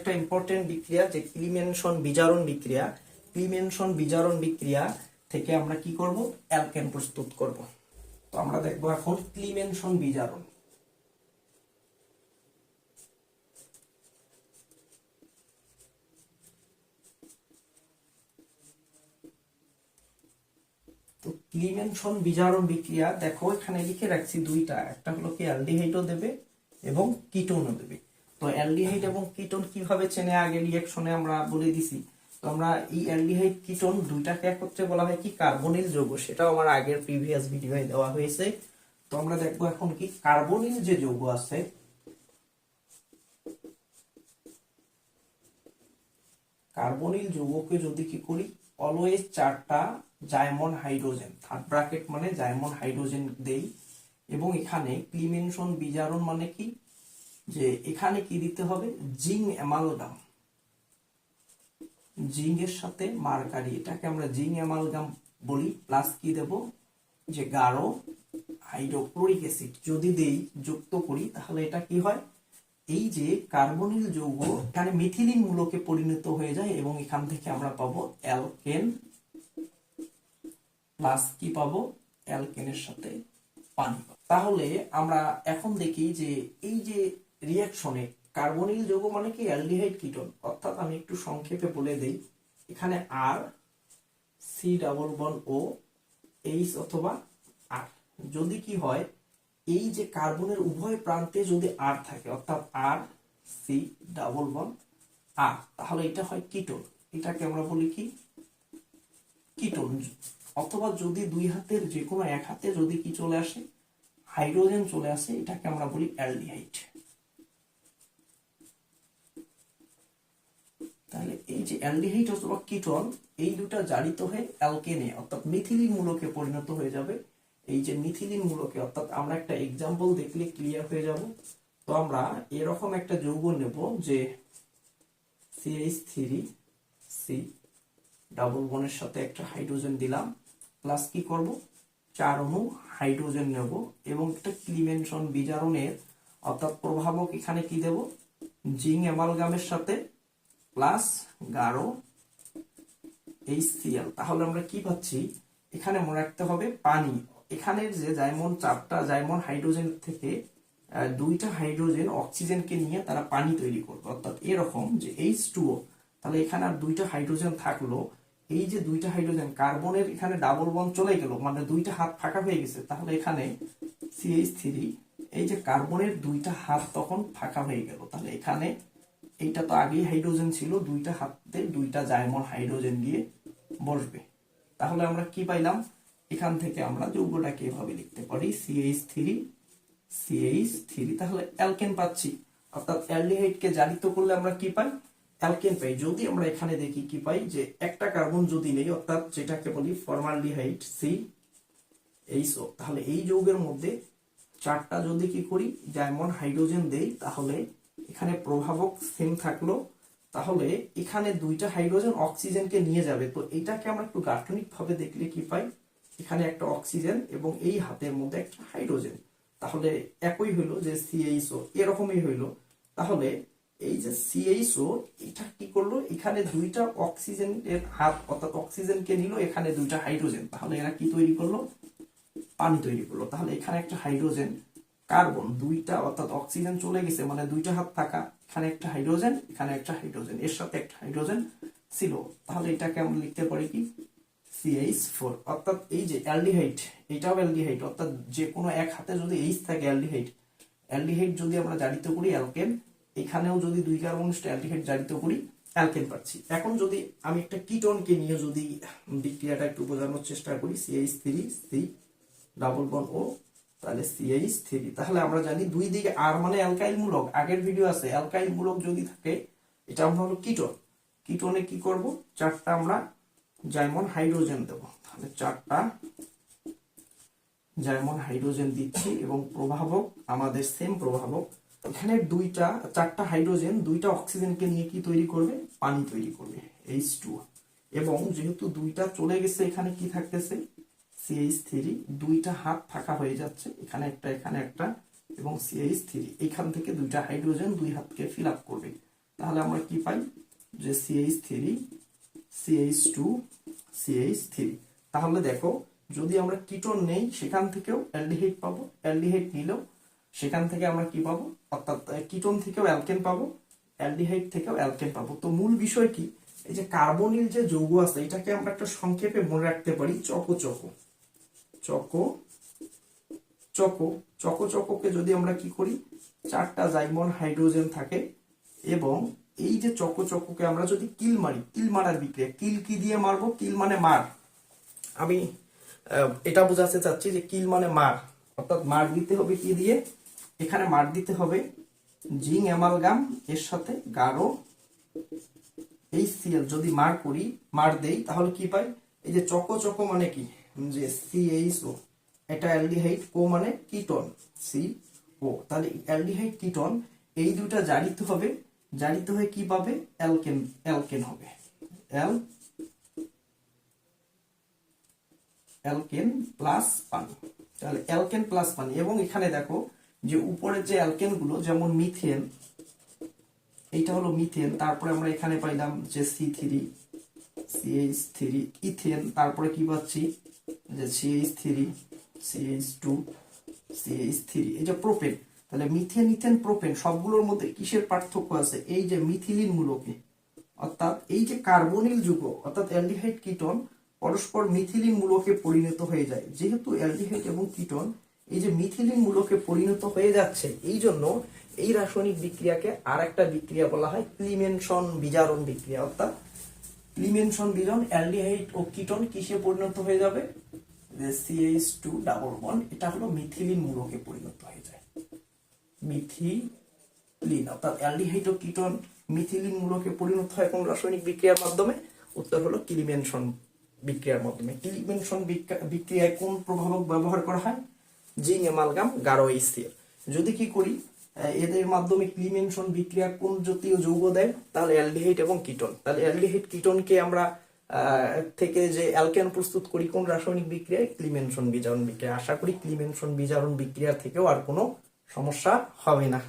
একটা ইম্পর্টেন্ট বিক্রিয়া যে ক্লিমেনশন বিজারণ বিক্রিয়া ক্লিমেনশন বিজারণ বিক্রিয়া থেকে আমরা কি করব? অ্যালকেন প্রস্তুত করব। তো আমরা দেখব এখন ক্লিমেনশন বিজারণ। তো ক্লিমেনশন বিজারণ বিক্রিয়া, দেখো এখানে লিখে রাখছি দুইটা। একটা হলো কি অ্যালডিহাইডও দেবে এবং কিটোনও দেবে। তো অ্যালডিহাইড এবং কিটোন কীভাবে চেনে? আগে রিঅ্যাকশনে আমরা বলে দিছি। তো আমরা এই অ্যালডিহাইড, কিটোন দুইটাকে একত্রে বলা হয় কি? কার্বনিল যৌগ। সেটাও আমার আগের প্রিভিয়াস ভিডিওয়ে দেওয়া হয়েছে। তো আমরা দেখব এখন কি? কার্বনিল যে যৌগ আছে, কার্বনিল যৌগকে যদি কি করি? অলওয়েজ চারটা জাইমন হাইড্রোজেন থার্ড ব্র্যাকেট মানে জাইমন হাইড্রোজেন দেই। এবং এখানে ক্লিমেনশন, বিজারণ মানে কি? যে এখানে কি দিতে হবে? জিং অ্যামালগাম জিং এর সাথে মার্কারি, এটাকে আমরা জিং অ্যামালগাম বলি। প্লাস কি দেব? যে গাঢ় হাইড্রোক্লোরিক অ্যাসিড। যদি দেই, যুক্ত করি, তাহলে এটা কি হয়? এই যে কার্বনিল যৌগ, এখানে মিথিলিন মূলকে পরিণত হয়ে যায় এবং এখান থেকে আমরা পাবো অ্যালকেন। প্লাস কি পাবো? অ্যালকেনের সাথে পানি তাহলে আমরা এখন দেখি যে এই যে রিয়াকশনে কার্বনিল যৌগ মানে কি? Aldehyde ketone. অর্থাৎ আমি একটু সংক্ষেপে বলে দেই, এখানে আর সি ডাবল বন ও এইচ অথবা আর যদি কি হয়, এই যে কার্বনের উভয় প্রান্তে যদি আর থাকে, অর্থাৎ আর সি ডাবল বন আর তাহলে এটা হয় কিটোন। এটাকে আমরা বলি কি? কিটোন। অথবা যদি দুই হাতের যে কোনো এক হাতে যদি কি চলে আসে, হাইড্রোজেন চলে আসে, এটাকে আমরা বলি অ্যালডিহাইড। তাহলে এই যে অ্যালডিহাইড অথবা কিটোন এই দুটা জারিত হয়ে অ্যালকেনে, অর্থাৎ মিথিলিন মূলকে পরিণত হয়ে যাবে। এই যে মিথিলিন মূলকে অর্থাৎ আমরা একটা এক্সাম্পল দেখলে ক্লিয়ার হয়ে যাব। তো আমরা এরকম একটা যৌগ নেব যে সিএইচ থ্রি সি ডাবল বনের সাথে একটা হাইড্রোজেন দিলাম প্লাস কি করব? চার অণু হাইড্রোজেন নেব এবং একটা ক্লিমেনশন বিজারণের, অর্থাৎ প্রভাবক এখানে কি দেব? জিং অ্যামালগামের সাথে প্লাস গাঢ় এইচসিএল তাহলে আমরা কি পাচ্ছি? এখানে মনে রাখতে হবে পানি। এখানের যে জাইমন চারটা জাইমন হাইড্রোজেন থেকে দুইটা হাইড্রোজেন অক্সিজেনকে নিয়ে তারা পানি তৈরি করবে। অর্থাৎ এরকম যে এইচ টুও তাহলে এখানে আর দুইটা হাইড্রোজেন থাকল। এই যে দুইটা হাইড্রোজেন, কার্বনের এখানে ডাবল বন চলে গেল মানে দুইটা হাত ফাঁকা হয়ে গেছে। তাহলে এখানে সিএইচ থ্রি এই যে কার্বনের দুইটা হাত তখন ফাঁকা হয়ে গেল। তাহলে এখানে এইটা তো আগেই হাইড্রোজেন ছিল, দুইটা হাতে দুইটা জাইমন হাইড্রোজেন দিয়ে বসবে। তাহলে আমরা কি পাইলাম? এখান থেকে আমরা যৌগটাকে এভাবে লিখতে পারি সিএইচ থ্রি সিএইচ থ্রি তাহলে অ্যালকেন পাচ্ছি। অর্থাৎ অ্যালডিহাইডকে জারিত করলে আমরা কি পাই? অ্যালকেন পাই। যদি আমরা এখানে দেখি কি পাই? যে একটা কার্বন যদি নেই, অর্থাৎ যেটাকে বলি ফর্মালডিহাইড সি এইচও তাহলে এই যৌগের মধ্যে চারটা যদি কি করি যেমন হাইড্রোজেন দেই, তাহলে এখানে প্রভাবক সেম থাকল, তাহলে এখানে দুইটা হাইড্রোজেন অক্সিজেনকে নিয়ে যাবে। তো এটাকে আমরা একটু গাঠনিক ভাবে দেখলে কি পাই? এখানে একটা অক্সিজেন এবং এই হাতের মধ্যে একটা হাইড্রোজেন তাহলে একই হইল যে সিএইচও এরকমই হইল। তাহলে এই যে সিএইচও এটা কি করল? এখানে দুইটা অক্সিজেনের হাত অর্থাৎ অক্সিজেনকে নিল, এখানে দুইটা হাইড্রোজেন তাহলে এরা কি তৈরি করল? পানি তৈরি করল। তাহলে এখানে একটা হাইড্রোজেন কার্বন, দুইটা অর্থাৎ অক্সিজেন চলে গেছে মানে দুইটা হাত থাকা, এখানে একটা হাইড্রোজেন, এখানে একটা হাইড্রোজেন, এর সাথে একটা হাইড্রোজেন ছিল। তাহলে এটাকে আমরা লিখতে পারি কি? সিএইচ ফোর অর্থাৎ এই যে অ্যালডিহাইড, এটাও অ্যালডিহাইড, অর্থাৎ যে কোনো এক হাতে যদি এইচ থাকে অ্যালডিহাইড অ্যালডিহাইড যদি আমরা জারিত করি অ্যালকেন, এখানেও যদি দুই কার্বনিষ্ট অ্যালডিহাইড জারিত করি অ্যালকেন পাচ্ছি। এখন যদি আমি একটা কিটোনকে নিয়ে যদি বিক্রিয়াটা একটু বোঝানোর চেষ্টা করি সিএইচ থ্রি সি ডাবল বন ও তাহলে সিএইচ থ্রি তাহলে আমরা জানি দুই দিকে আর মানে অ্যালকাইল মূলক। আগের ভিডিও আছে অ্যালকাইল মূলক যদি থাকে, এটা আমরা হলো কিটোন কিটোনে কি করব? চারটা আমরা জাইমন হাইড্রোজেন দেব। তাহলে চারটা জাইমন হাইড্রোজেন দিচ্ছি এবং প্রভাবক আমাদের সেম প্রভাবক এখানে দুইটা, চারটা হাইড্রোজেন, দুইটা অক্সিজেনকে নিয়ে কি তৈরি করবে? পানি তৈরি করবে এইচ টু এবং যেহেতু দুইটা চলে গেছে, এখানে কি থাকতেছে? সিএইচ থ্রি দুইটা হাত ফাঁকা হয়ে যাচ্ছে, এখানে একটা এখানে একটা, এবং সিএইচ থ্রি এখান থেকে দুইটা হাইড্রোজেন দুই হাতকে ফিল আপ করবে। তাহলে আমরা কি পাই? যে CH three CH two CH three তাহলে দেখো, যদি আমরা কিটোন নেই, সেখান থেকেও অ্যালডিহাইড পাবো, অ্যালডিহাইড নিলেও সেখান থেকে আমরা কি পাবো? অর্থাৎ কিটোন থেকেও অ্যালকেন পাবো, অ্যালডিহাইড থেকেও অ্যালকেন পাবো। তো মূল বিষয় কি? এই যে কার্বনিল যে যৌগ আছে, এটাকে আমরা একটা সংক্ষেপে মনে রাখতে পারি চকো চকো চকো চকো চকো চকোকে যদি আমরা কি করি, চারটা জাইমন হাইড্রোজেন থাকে এবং এই যে চকো চকোকে আমরা যদি কিল মারি, কিল মারার বিক্রিয়া, কিল কি দিয়ে মারবো? কিল মানে মার। আমি এটা বোঝাতে চাচ্ছি যে কিল মানে মার। অর্থাৎ মার দিতে হবে কি দিয়ে? এখানে মার দিতে হবে জিং অ্যামালগাম, এর সাথে গাঢ় এই সিএল যদি মার করি, মার দেই, তাহলে কি পাই? এই যে চকো চকো মানে কি? যে সিএইচও এটা অ্যালডিহাইড ও মানে কিটন সি ও তাহলে অ্যালডিহাইড, কিটন, এই দুটা জারিত হবে। জারিত হয়ে কি পাবে? অ্যালকেন অ্যালকেন হবে। অ্যাল, অ্যালকেন প্লাস পানি। তাহলে অ্যালকেন প্লাস পানি। এবং এখানে দেখো যে উপরের যে অ্যালকেনগুলো যেমন মিথেন, এইটা হলো মিথেন। তারপরে আমরা এখানে পাইলাম যে C three CH three ethane. তারপরে কি পাচ্ছি? যে CH three CH two CH three, এই যে প্রোপেন তাহলে মিথেন ইথেন প্রোপেন সবগুলোর মধ্যে কিসের পার্থক্য আছে? এই যে মিথিলিন মূলকে অর্থাৎ এই যে কার্বনিল যুগ, অর্থাৎ অ্যালডিহাইড কিটন পরস্পর মিথিলিন মূলকে পরিণত হয়ে যায়। যেহেতু অ্যালডিহাইড এবং কিটন এই যে মিথিলিন মূলকে পরিণত হয়ে যাচ্ছে, এই জন্য এই রাসায়নিক বিক্রিয়াকে আর একটা বিক্রিয়া বলা হয় ক্লিমেনশন বিজারণ বিক্রিয়া। অর্থাৎ ক্লিমেনশন বিজারণ, অ্যালডিহাইড ও কিটন কিসে পরিণত হয়ে যাবে? সিএইচ টু ডাবল বন এটা হলো মিথিলিন মূলকে পরিণত হয়ে যায়। মিথিলিন অর্থাৎ অ্যালডিহাইড ও কিটন মিথিলিন মূলকে পরিণত হয় কোন রাসায়নিক বিক্রিয়ার মাধ্যমে? উত্তর হলো ক্লিমেনশন বিক্রিয়ার মাধ্যমে। ক্লিমেনশন বিক্রিয়া- বিক্রিয়ায় কোন প্রভাবক ব্যবহার করা হয়? জিং অ্যামালগাম, গাঢ় স্থির। যদি কি করি এদের মাধ্যমে ক্লিমেনশন বিক্রিয়া কোন জাতীয় যৌগ দেয়? তাহলে অ্যালডিহাইড এবং কিটন। তাহলে অ্যালডিহাইড কিটনকে আমরা থেকে যে অ্যালকেন প্রস্তুত করি কোন রাসায়নিক বিক্রিয়ায়? ক্লিমেনশন বিজারণ বিক্রিয়া। আশা করি ক্লিমেনশন বিজারণ বিক্রিয়া থেকেও আর কোনো সমস্যা হবে না।